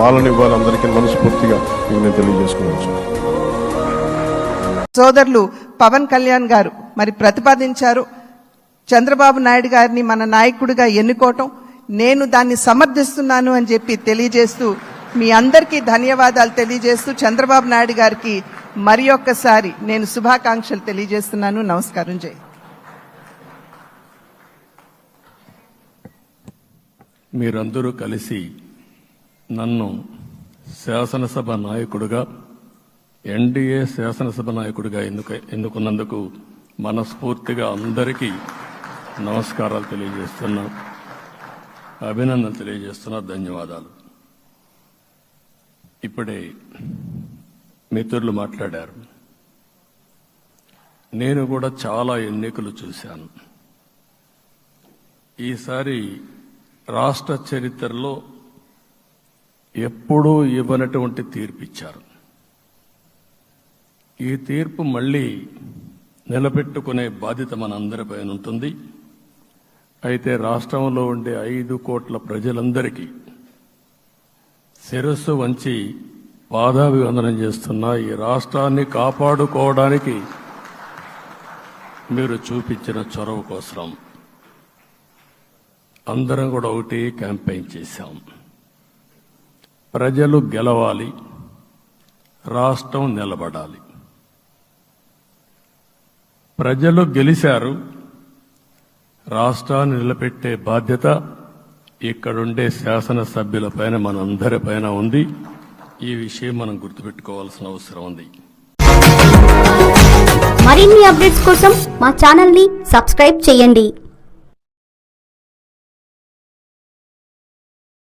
పాలన ఇవ్వాలి అందరికీ మనస్ఫూర్తిగా మీకు నేను తెలియజేసుకోవచ్చు సోదరులు పవన్ కళ్యాణ్ గారు మరి ప్రతిపాదించారు. చంద్రబాబు నాయుడు గారిని మన నాయకుడిగా ఎన్నుకోవటం. నేను దాన్ని సమర్థిస్తున్నాను అని చెప్పి తెలియజేస్తూ మీ అందరికీ ధన్యవాదాలు తెలియజేస్తూ చంద్రబాబు నాయుడు గారికి మరి ఒక్కసారి నేను శుభాకాంక్షలు తెలియజేస్తున్నాను. నమస్కారం. జై. మీరందరూ కలిసి నన్ను శాసనసభ నాయకుడుగా ఎన్డీఏ శాసనసభ నాయకుడిగా ఎందుకు ఎన్నుకున్నందుకు మనస్ఫూర్తిగా అందరికీ నమస్కారాలు తెలియజేస్తున్నా అభినందన తెలియజేస్తున్నా ధన్యవాదాలు. ఇప్పుడే మిత్రులు మాట్లాడారు. నేను కూడా చాలా ఎన్నికలు చూశాను. ఈసారి రాష్ట్ర చరిత్రలో ఎప్పుడూ ఇవ్వనటువంటి తీర్పు ఇచ్చారు. ఈ తీర్పు మళ్ళీ నిలబెట్టుకునే బాధ్యత మనందరిపైన ఉంటుంది. అయితే రాష్ట్రంలో ఉండే ఐదు కోట్ల ప్రజలందరికీ శిరస్సు వంచి పాదాభివందనం చేస్తున్న ఈ రాష్ట్రాన్ని కాపాడుకోవడానికి మీరు చూపించిన చొరవ కోసం అందరం కూడా ఒకటి క్యాంపెయిన్ చేశాం. ప్రజలు గెలవాలి రాష్ట్రం నిలబడాలి. ప్రజలు గెలిచారు రాష్ట్రాన్ని నిలబెట్టే బాధ్యత ఇక్కడుండే శాసనసభ్యులపైన మనందరిపైన ఉంది. ఈ విషయం మనం గుర్తుపెట్టుకోవాల్సిన అవసరం ఉంది. మరిన్ని అప్డేట్స్ కోసం మా ఛానల్ని సబ్స్క్రైబ్ చేయండి.